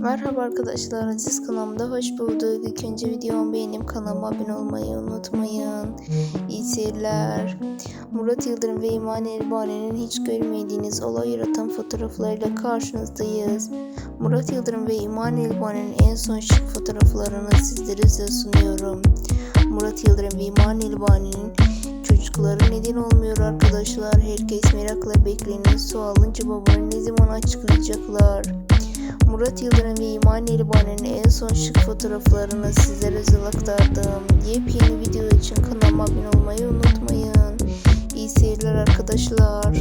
Merhaba arkadaşlar, Aziz kanalımda hoş bulduk. İlk önce videomu beğenip kanalıma abone olmayı unutmayın. İyi seyirler. Murat Yıldırım ve İman Elbani'nin hiç görmediğiniz olay yaratan fotoğraflarıyla karşınızdayız. Murat Yıldırım ve İman Elbani'nin en son şık fotoğraflarını sizlere sunuyorum. Murat Yıldırım ve İman Elbani'nin çocukları neden olmuyor arkadaşlar? Herkes merakla bekleniyor. Sualın cevabını ne zaman açıklayacaklar? Murat Yıldırım ve İman Elbani'nin en son şık fotoğraflarını sizlere özel aktardım. Yepyeni video için kanalıma abone olmayı unutmayın. İyi seyirler arkadaşlar.